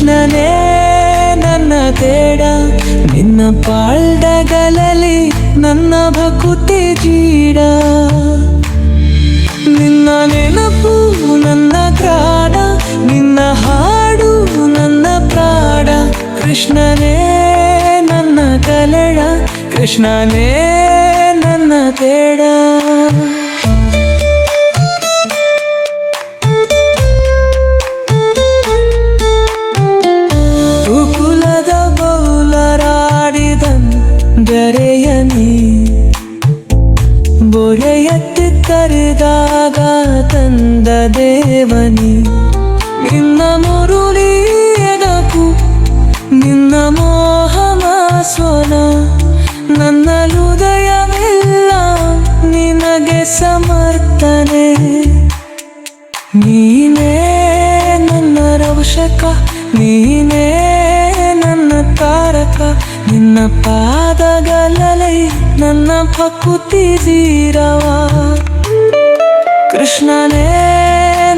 ಕೃಷ್ಣನೇ ನನ್ನ ತೇಡ, ನಿನ್ನ ಪಾಳ್ಡಗಲಲಿ ನನ್ನ ಭಕುತಿ ಜೀಡ. ನಿನ್ನ ನೆನಪು ನನ್ನ ಪ್ರಾಣ ನಿನ್ನ ಹಾಡು ನನ್ನ ಪ್ರಾಣ ಕೃಷ್ಣನೇ ನನ್ನ ಕಲಡ, ಕೃಷ್ಣನೇ ನನ್ನ ತೇಡ. ಬೊರೆಯತ್ತಿ ಕರೆದಾಗ ತಂದ ದೇವನಿ, ನಿನ್ನ ಮುರುಳಿಯನಕು ನಿನ್ನ ಮೋಹಮ ಸ್ವನ, ನನ್ನ ಹೃದಯವೆಲ್ಲ ನಿನಗೆ ಸಮರ್ಥನೆ. ನೀನೇ ನನ್ನ ರೌಷಕ ನೀನೇ ನನ್ನ ತಾರಕ, ನಿನ್ನ ಪಾದಗಳಲ್ಲಿ ನನ್ನ ಭಕ್ತಿ ಜೀರವ. ಕೃಷ್ಣನೇ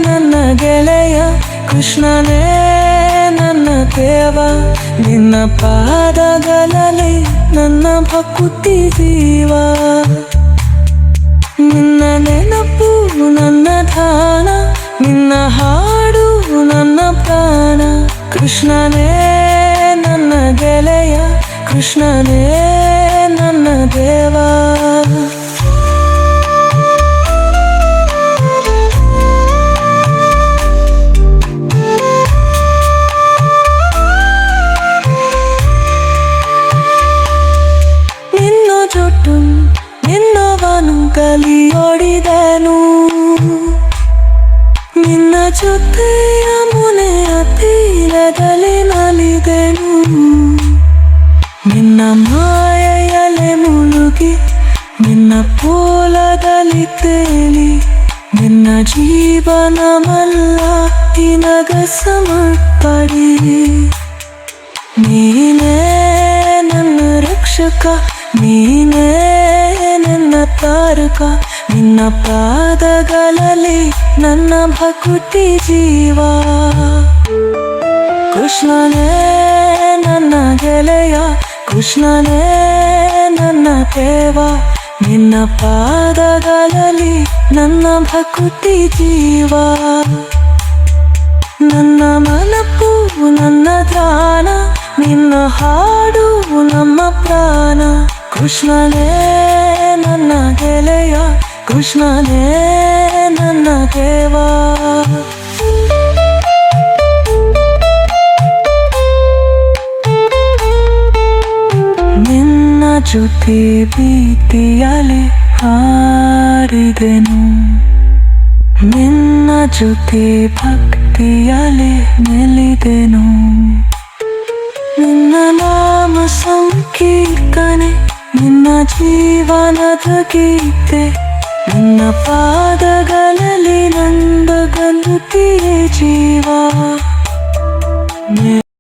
ನನ್ನ ಗೆಳೆಯ, ಕೃಷ್ಣನೇ ನನ್ನ ದೇವ. ನಿನ್ನ ಪಾದಗಳಲ್ಲಿ ನನ್ನ ಭಕ್ತಿ ಜೀವ. ನಿನ್ನ ನೆನಪು ನನ್ನ ಧಾನ ನಿನ್ನ ಹಾಡು ನನ್ನ ಪ್ರಾಣ. ಕೃಷ್ಣನೇ ನನ್ನ ಗೆಳೆಯ, ಕೃಷ್ಣನೇ ನನ್ನ ದೇವ. ನಿನ್ನ ಜೊಟ್ಟು ನಿನ್ನವನು ಕಲಿಯೊಡಿದನು ನಿನ್ನ ಜೊತೆಯ ಮುನೆಯ ತೀರದಲ್ಲಿ ನಲಿದೆನು ನಿನ್ನ ಮಾಯೆಯಲೆ ಮುಳುಗಿ ನಿನ್ನ ಪೋಲದಲ್ಲಿ ತೇಲಿ, ನಿನ್ನ ಜೀವನ ಮಲ್ಲ ನಿನಗ ಸಮರ್ಪಡಿ ನೀನೇ ನನ್ನ ರಕ್ಷಕ, ನೀನೇ ನನ್ನ ತಾರಕ, ನಿನ್ನ ಪಾದಗಳಲ್ಲಿ ನನ್ನ ಭಕುತಿ ಜೀವ. ಕೃಷ್ಣನೇ ನನ್ನ ಗೆಳೆಯ, ಕೃಷ್ಣನೇ ನನ್ನ ದೇವ, ನಿನ್ನ ಪಾದಗಳಲ್ಲಿ ನನ್ನ ಭಕ್ತಿ ಜೀವ. ನನ್ನ ಮನಪು ನನ್ನ ಧ್ಯಾನ ನಿನ್ನ ಹಾಡು, ನಮ್ಮ ಪ್ರಾಣ. ಕೃಷ್ಣನೇ ನನ್ನ ಗೆಳೆಯ, ಕೃಷ್ಣನೇ ನನ್ನ ದೇವ. ಜೊತೆ ಬೀತಿಯಲೆ ಹಾರಿದೆನು. ನಿನ್ನ ಜೊತೆ ಭಕ್ತಿಯಲೆ ನೆಲಿದೆನು. ನಿನ್ನ ನಾಮ ಸಂಕೀರ್ತನೆ, ನಿನ್ನ ಜೀವನದ ಗೀತೆ, ನಿನ್ನ ಪಾದಗಳಲ್ಲಿ ನಂದ ಗಂದುತಿಯೇ ಜೀವ.